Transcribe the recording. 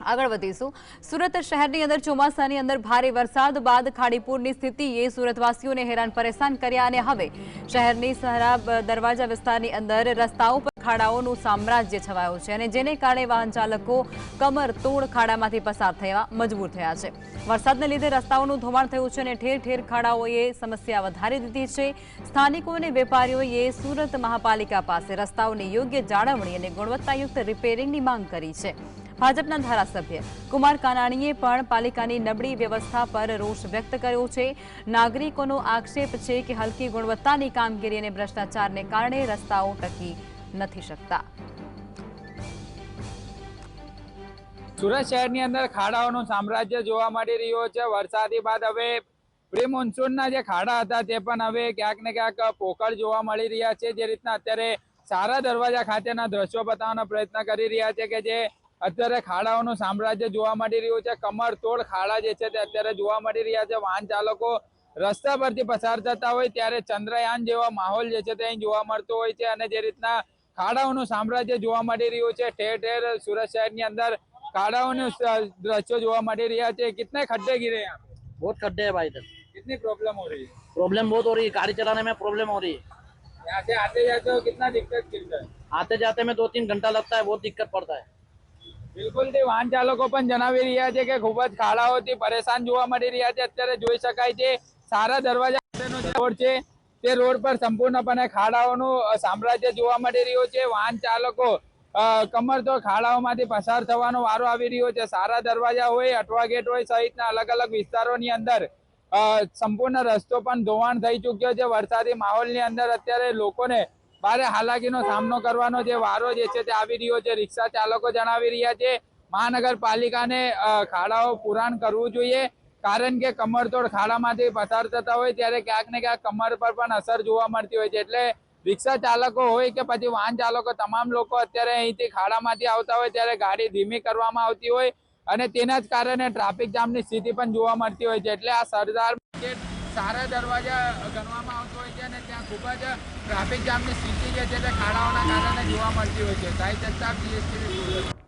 આગળ વધીશું. સુરત શહેરની અંદર ચોમાસાની અંદર ભારે વરસાદ બાદ ખાડીપુરની સ્થિતિએ સુરતવાસીઓને હેરાન પરેશાન કર્યા અને હવે શહેરની સહરાબ દરવાજા વિસ્તારની અંદર રસ્તાઓ પર ખાડાઓનું સામ્રાજ્ય છવાયું છે અને જેને કારણે વાહન ચાલકો કમર તોડ ખાડામાંથી પસાર થવા મજબૂર થયા છે. વરસાદને લીધે રસ્તાઓનું ધોવાણ થયું છે અને ઠેર ઠેર ખાડાઓએ સમસ્યા વધારી દીધી છે. સ્થાનિકો અને વેપારીઓએ સુરત મહાપાલિકા પાસે રસ્તાઓની યોગ્ય જાળવણી અને ગુણવત્તાયુક્ત રિપેરિંગની માંગ કરી છે. ભાજપના ધારાસભ્ય. કુમાર કાનાણીએ પણ પાલિકાની નબળી વ્યવસ્થા પર રોષ વ્યક્ત કર્યો છે. નાગરિકોનો આક્ષેપ છે કે હલકી ગુણવત્તાની કામગીરી અને ભ્રષ્ટાચારને કારણે રસ્તાઓ ટકી નથી શકતા. સુરત શહેરની અંદર ખાડાઓનું સામ્રાજ્ય જોવા મળી રહ્યું છે. વરસાદી બાદ હવે પ્રી મોન્સૂનના જે ખાડા હતા તે પણ હવે ક્યાંક ને ક્યાંક પોકળ જોવા મળી રહ્યા છે. જે રીતના અત્યારે સારા દરવાજા ખાતેના દ્રશ્યો બતાવવાનો પ્રયત્ન કરી રહ્યા છે કે જે અત્યારે ખાડાઓનું સામ્રાજ્ય જોવા મળી રહ્યું છે કમર તોડ ખાડા જે છે તે અત્યારે જોવા મળી રહ્યા છે વાહન ચાલકો રસ્તા પરથી પસાર થતા હોય ત્યારે ચંદ્રયાન જેવા માહોલ જે છે તે અહીં જોવા મળતો હોય છે અને જે રીતના ખાડાઓનું સામ્રાજ્ય જોવા મળી રહ્યું છે ઠેર ઠેર સુરત શહેરની અંદર खाड़ाओं दृश्यों જોવા મળી રહ્યા છે कितने खड्डे गिरे यहाँ पे? बहुत खड्डे है भाई इधर कितनी प्रॉब्लम हो रही है प्रॉब्लम बहुत हो रही है गाड़ी चलाने में प्रॉब्लम हो रही है यहाँ से आते जाते हो कितना दिक्कत मिलता है आते जाते में दो तीन घंटा लगता है बहुत दिक्कत पड़ता है બિલકુલ તે વાહન ચાલકો પણ જણાવી રહ્યા છે કે ખૂબ જ ખાડાઓથી પરેશાન જોવા મળી રહ્યા છે. અત્યારે જોઈ શકાય છે, સારા દરવાજા સાથેનો જે રોડ છે, તે રોડ પર સંપૂર્ણપણે ખાડાઓનું સામ્રાજ્ય જોવા મળી રહ્યું છે. વાહન ચાલકો કમર તો ખાડાઓમાંથી પસાર થવાનો વારો આવી રહ્યો છે. સારા દરવાજા હોય અઠવા ગેટ હોય સહિતના અલગ અલગ વિસ્તારોની અંદર સંપૂર્ણ રસ્તો પણ ધોવાણ થઈ ચૂક્યો છે. વરસાદી માહોલની અંદર અત્યારે લોકોને ભારે હાલાકીનો સામનો કરવાનો જે વારો જે છે તે આવી રહ્યો છે. રિક્ષા ચાલકો જણાવી રહ્યા છે, મહાનગરપાલિકાને ખાડાઓ પુરાણ કરવું જોઈએ. કારણ કે કમરતોડ ખાડામાંથી પસાર થતા હોય ત્યારે ક્યાંક ને ક્યાંક કમર પર પણ અસર જોવા મળતી હોય છે. એટલે રિક્ષા ચાલકો હોય કે પછી વાહન ચાલકો, તમામ લોકો અત્યારે અહીંથી ખાડામાંથી આવતા હોય ત્યારે ગાડી ધીમી કરવામાં આવતી હોય અને તેના જ કારણે ટ્રાફિક જામની સ્થિતિ પણ જોવા મળતી હોય છે. એટલે આ સરદાર માર્કેટ સારા દરવાજા ગણવામાં આવતો હોય છે અને ત્યાં ખૂબ જ ટ્રાફિક જામની સ્થિતિ જે છે તે ખાડાઓના કારણે જોવા મળતી હોય છે. સાહિત્ય જગતાપ જીએસટીવી સુરત